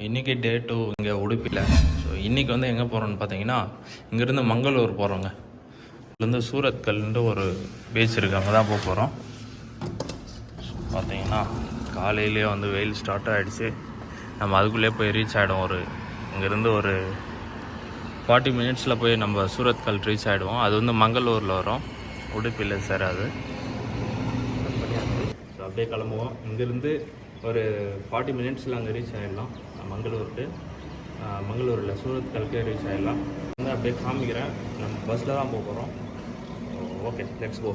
இன்றைக்கி டே டூ இங்கே உடுப்பியில் ஸோ இன்றைக்கி வந்து எங்கே போகிறோன்னு பார்த்தீங்கன்னா இங்கேருந்து மங்களூர் போகிறோங்க இங்கேருந்து சூரத்கல்ன்ட்டு ஒரு பீச் இருக்குது அங்கே தான் போக போகிறோம் பார்த்தீங்கன்னா காலையிலேயே வந்து வெயில் ஸ்டார்ட் ஆகிடுச்சு நம்ம அதுக்குள்ளேயே போய் ரீச் ஆகிடும் ஒரு இங்கேருந்து ஒரு ஃபார்ட்டி மினிட்ஸில் போய் நம்ம சூரத்கல் ரீச் ஆகிடுவோம் அது வந்து மங்களூரில் வரும். உடுப்பியில் சார் அது. அப்படியே கிளம்புவோம். இங்கேருந்து ஒரு ஃபார்ட்டி மினிட்ஸில் அங்கே ரீச் ஆகிடலாம் மங்களூருக்கு மங்களூரில் சூரத்கல்கே ரீச் ஆகிடலாம் வந்து அப்படியே காமிக்கிறேன். நம்ம பஸ்ஸில் தான் போக போகிறோம் ஓகே லெட்ஸ் போ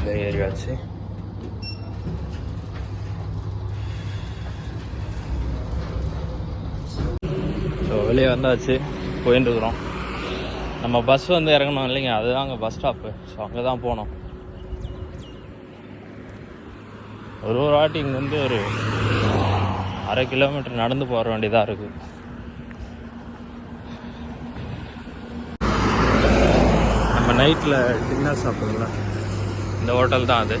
ப்ளே ஏரியாச்சு ஸோ வெளியே வந்தாச்சு. போயின்னு இருக்கிறோம். நம்ம பஸ் வந்து இறங்கணும் இல்லைங்க. அதுதான் அங்கே பஸ் ஸ்டாப்பு ஸோ அங்கே தான் போனோம் ஒரு ஒரு வாட்டி இங்கே வந்து ஒரு அரை கிலோமீட்டர் நடந்து போக வேண்டியதாக இருக்குது நம்ம நைட்டில் டின்னர் சாப்பிடுங்களா இந்த ஹோட்டல் தான் அது.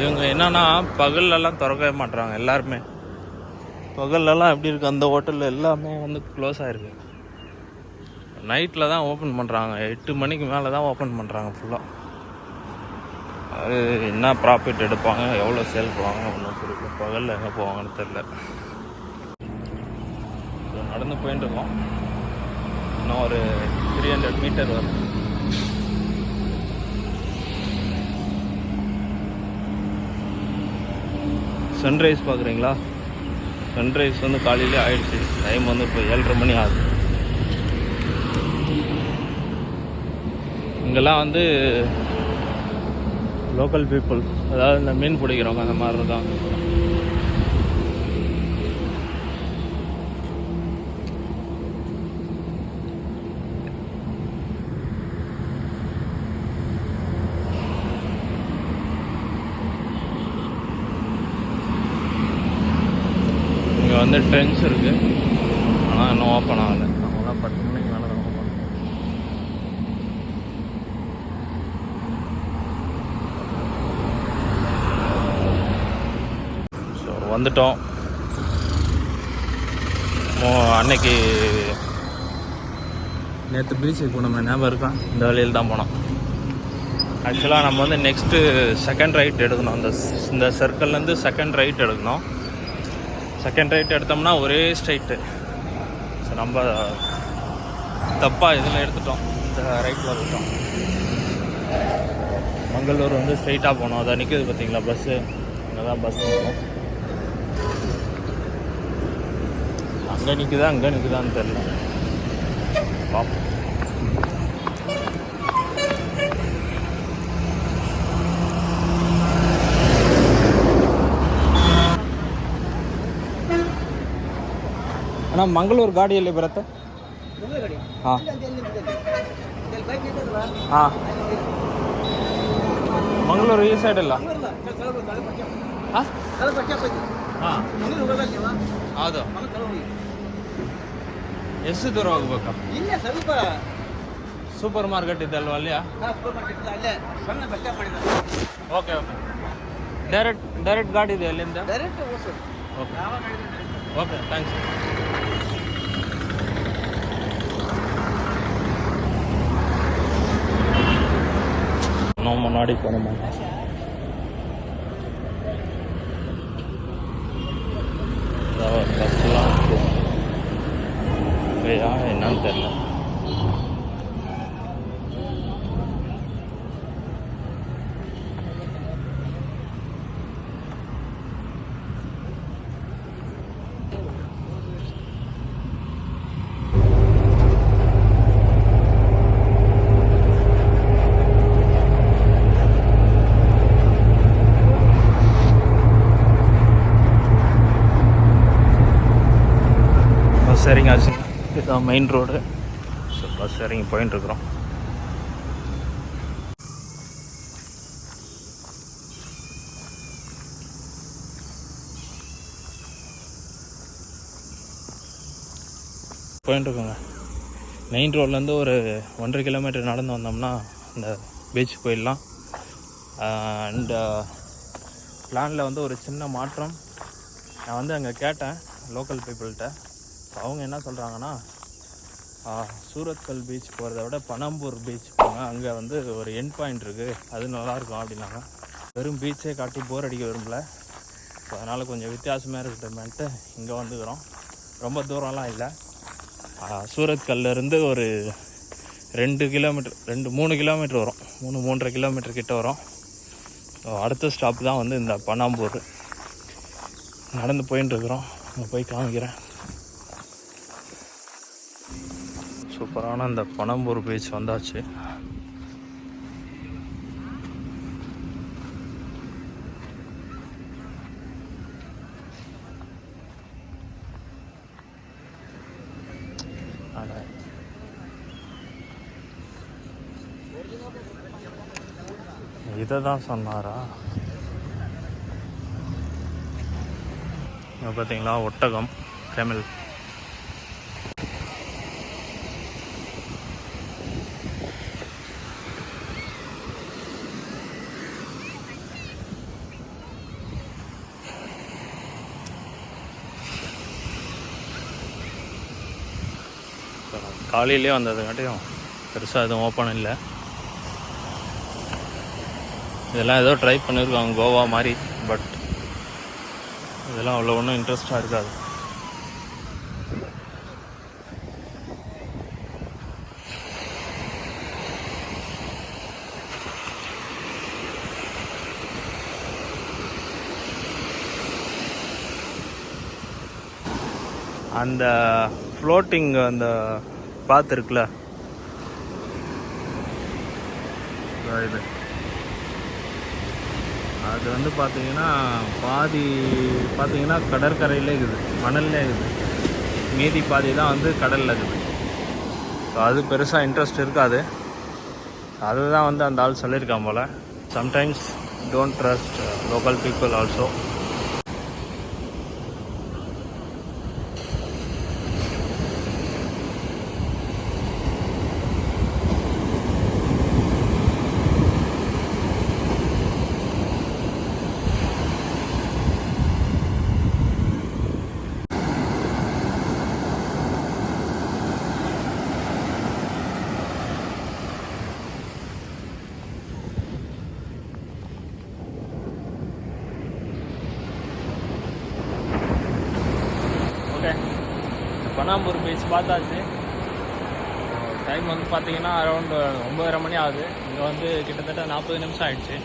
இவங்க என்னன்னா பகல்லலாம் திறக்கவே மாட்றாங்க எல்லாருமே. பகல்லலாம் எப்படி இருக்குது அந்த ஹோட்டலில் எல்லாமே வந்து க்ளோஸ் ஆகிருக்கு நைட்டில் தான் ஓப்பன் பண்ணுறாங்க எட்டு மணிக்கு மேலே தான் ஓப்பன் பண்ணுறாங்க ஃபுல்லாக அது என்ன ப்ராஃபிட் எடுப்பாங்க எவ்வளோ சேல் பண்ணுவாங்க ஒன்றும் புரியல. பகலில் எங்கே போவாங்கன்னு தெரில நடந்து போயிட்டு இருக்கோம். இன்னும் ஒரு த்ரீ ஹண்ட்ரட் மீட்டர் வரும். சன்ரைஸ் பார்க்குறீங்களா? சன்ரைஸ் வந்து காலையிலே ஆயிடுச்சு. டைம் வந்து இப்போ ஏழரை மணி ஆகுது. இங்கெல்லாம் வந்து லோக்கல் பீப்புள் அதாவது இந்த மீன் பிடிக்கிறவங்க அந்த மாதிரி இருக்காங்க இங்கே வந்து ட்ரெண்ட்ஸ் இருக்குது ஆனால் இன்னும் ஓப்பன் ஆகலை அவங்களாம் பத்து மணிக்கு மேலே தான் ஓப்பன் ஸோ வந்துட்டோம். அன்னைக்கு நேற்று பீச்சுக்கு போனோம் ஞாபகம் இருக்கா? இந்த வழியில் தான் போனோம். ஆக்சுவலாக நம்ம வந்து நெக்ஸ்ட்டு செகண்ட் ரைட் எடுக்கணும். அந்த இந்த சர்க்கிள்லேருந்து செகண்ட் ரைட் எடுக்கணும். செகண்ட் ரைட் எடுத்தோம்னா ஒரே ஸ்ட்ரைட்டு ஸோ நம்ம தப்பாக இதில் எடுத்துட்டோம். இந்த ரைட்டில் எடுத்துட்டோம் மங்களூர் வந்து ஸ்ட்ரைட்டாக போகணும் அதான் நிற்கிது பார்த்தீங்களா பஸ்ஸு அங்கே தான் பஸ் போகணும் ಹಂಗೆ ನಿಕ್ಕಿದ ಹಂಗೆ ನಿಕ್ಕಿದ ಅಂತಲ್ಲ. ಪಾಪ. ಅಣ್ಣ ಮಂಗಳೂರು ಗಾಡಿಯಲ್ಲಿ ಬರುತ್ತೆ? ಹಾ. ಮಂಗಳೂರು ಈ ಸೈಡ್ ಅಲ್ಲ ಹಾಂ? ಹಾಂ. ಹೌದು. ಎಷ್ಟು ದೂರ ಹೋಗ್ಬೇಕು? ಇಲ್ಲೇ ಸ್ವಲ್ಪ. ಸೂಪರ್ ಮಾರ್ಕೆಟ್ ಇದ್ದಲ್ವ ಅಲ್ಲಿ ಓಕೆ ಓಕೆ. ಡೈರೆಕ್ಟ್ ಡೈರೆಕ್ಟ್ ಗಾಡಿ ಇದೆ ಅಲ್ಲಿಂದ? Direct okay. ಓಕೆ ಥ್ಯಾಂಕ್ಸ್ ನಾವು ಮಾಡಿ ಕೊಡಮ್ಮ பஸ்ஸெலாம் இருக்குது போகணுமா என்னன்னு தெரில பஸ் ஆச்சு. இதுதான் மெயின் ரோடு ஸோ பஸ் இறங்கி போயின்னு இருக்கிறோம் இருக்கோங்க மெயின் ரோட்லேருந்து ஒரு ஒன்றரை கிலோமீட்டர் நடந்து வந்தோம்னா இந்த பீச் போயிடலாம். அண்ட் பிளானில் வந்து ஒரு சின்ன மாற்றம். நான் வந்து அங்கே கேட்டேன் லோக்கல் பீப்புள்கிட்ட அவங்க என்ன சொல்கிறாங்கன்னா சூரத்கல் பீச் போகிறத விட பனம்பூர் பீச் போங்க அங்கே வந்து ஒரு என் பாயிண்ட் இருக்குது அது நல்லாயிருக்கும் அப்படின்னாங்க. வெறும் பீச்சே காட்டி போர் அடிக்க விரும்பல. ஸோ அதனால் கொஞ்சம் வித்தியாசமாக இருக்கட்டுமேன்ட்டு இங்கே வந்துக்கிறோம். ரொம்ப தூரம்லாம் இல்லை. சூரத்கல்லேருந்து ஒரு ரெண்டு கிலோமீட்டர் ரெண்டு மூணு கிலோமீட்டர் வரும். மூணு மூன்றரை கிலோமீட்டர் கிட்ட வரும். அடுத்த ஸ்டாப் தான் வந்து இந்த பனாம்பூர். நடந்து போயின்னு இருக்கிறோம். அங்கே போய் காமிக்கிறேன். சூப்பரான இந்த பனம்பூர் பீச் வந்தாச்சு. இதை தான் சொன்னாரா? இங்க பார்த்தீங்களா ஒட்டகம் தமிழ். காலையிலே வந்ததுக்காட்டியும் பெருசாக எதுவும் ஓப்பன் இல்லை. இதெல்லாம் ஏதோ ட்ரை பண்ணியிருக்காங்க கோவா மாதிரி பட் இதெல்லாம் அவ்வளோ ஒன்றும் இன்ட்ரெஸ்டாக இருக்காது. அந்த ஃப்ளோட்டிங் அந்த பார்த்துருக்குல. இது அது வந்து பார்த்தீங்கன்னா பாதி பார்த்தீங்கன்னா கடற்கரையிலே இருக்குது. மணலில் இருக்குது. மீதி பாதி தான் வந்து கடலில் இருக்குது. ஸோ அது பெருசாக இன்ட்ரெஸ்ட் இருக்காது. அதுதான் வந்து அந்த ஆள் சொல்லியிருக்கான் போல். Sometimes don't trust local people also okay Panambur beach பார்த்தாச்சு. டைம் வந்து பார்த்தீங்கன்னா அரௌண்டு ஒம்பதரை மணி ஆகுது. இங்கே வந்து கிட்டத்தட்ட நாற்பது நிமிஷம் ஆயிடுச்சு.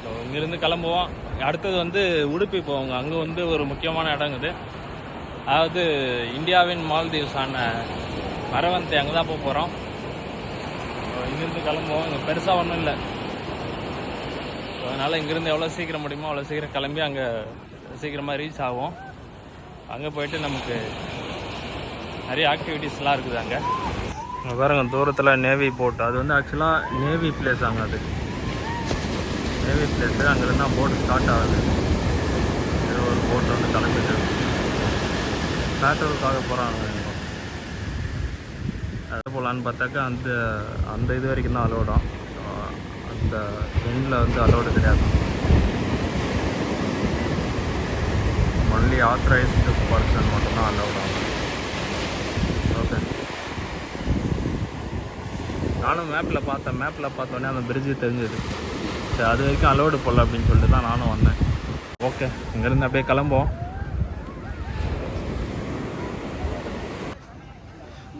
ஸோ இங்கேருந்து கிளம்புவோம். அடுத்தது வந்து உடுப்பி போவாங்க. அங்கே வந்து ஒரு முக்கியமான இடங்குது அதாவது இந்தியாவின் மால்தீவ்ஸ் ஆன மரவந்தி அங்கே தான் போக போகிறோம் இங்கேருந்து கிளம்புவோம். இங்கே பெருசாக ஒன்றும் இல்லை. ஸோ அதனால் இங்கேருந்து எவ்வளோ சீக்கிரம் முடியுமோ அவ்வளோ சீக்கிரம் கிளம்பி அங்கே சீக்கிரமாக ரீச் ஆகும் அங்கே போயிட்டு நமக்கு நிறைய ஆக்டிவிட்டீஸ்லாம் இருக்குது அங்கே. அங்கே பாருங்க தூரத்தில் நேவி போட் அது வந்து ஆக்சுவலாக நேவி பிளேஸ் அங்கே அது. நேவி பிளேஸு அங்கேருந்து தான் போட் ஸ்டார்ட் ஆகுது. ஏதோ ஒரு போட் வந்து கிளம்பிட்டு பேட்ரோலுக்காக போகிறாங்க அது போகலான்னு பார்த்தாக்கா அந்த அந்த இது வரைக்கும் தான் அலோடும் அந்த எண்டில் வந்து அலோடு கிடையாது. ஒன்லி ஆத்தரைஸ்டு பர்சன் மட்டும்தான் அலோடாகும் ஆகும் ஓகே நானும் மேப்பில் பார்த்தேன். மேப்பில் பார்த்தோன்னே அந்த பிரிட்ஜு தெரிஞ்சது. சரி அது வரைக்கும் அலோடு போடல அப்படின்னு சொல்லிட்டு தான் நானும் வந்தேன். ஓகே இங்கேருந்து அப்படியே கிளம்புவோம்.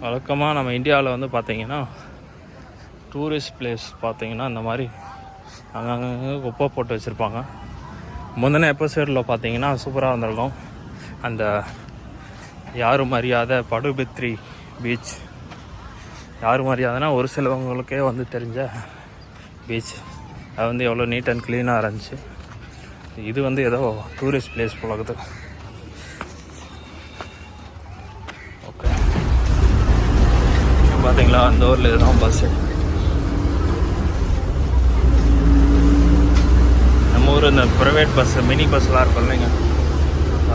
வழக்கமாக நம்ம இந்தியாவில் வந்து பார்த்தீங்கன்னா டூரிஸ்ட் பிளேஸ் பார்த்தீங்கன்னா இந்த மாதிரி அங்கங்கே குப்பை போட்டு வச்சுருப்பாங்க. முந்தின எபிசோடில் பார்த்தீங்கன்னா சூப்பராக வந்திருக்கும். அந்த யாரும் அறியாத படுபித்ரி பீச் யார் மாதிரியாதுன்னா ஒரு சிலவங்களுக்கே வந்து தெரிஞ்ச பீச் அது வந்து எவ்வளோ நீட் அண்ட் க்ளீனாக இருந்துச்சு. இது வந்து ஏதோ டூரிஸ்ட் பிளேஸ் போலகுது ஓகே பார்த்தீங்களா அந்த ஊரில் இதுதான் பஸ்ஸு நம்ம ஊர் இந்த ப்ரைவேட் பஸ்ஸு மினி பஸ்லாம் இருக்கும் இல்லைங்க.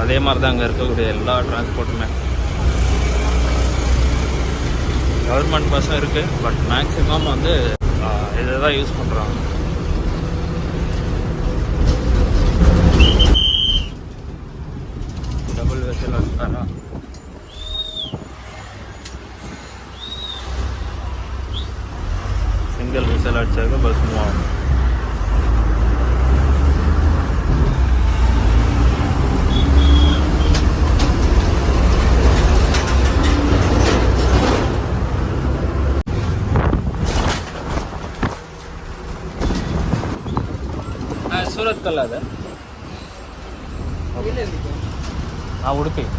அதே மாதிரி தான் அங்கே இருக்கக்கூடிய எல்லா டிரான்ஸ்போர்ட்டுமே கவர்மெண்ட் பஸ்ஸும் இருக்குது பட் மேக்ஸிமம் வந்து இதை தான் யூஸ் பண்ணுறாங்க டபுள் வெசல் வச்சுட்டாரா சிங்கிள் விசல் அடிச்சாக்க பஸ் மூவ் ஆகும். ಸೂರತ್ ಕಲ್ಲ ಅದ ಇಲ್ಲ ಇದಕ್ಕೆ. ಆ ಉಡುಪಿ ಈಗ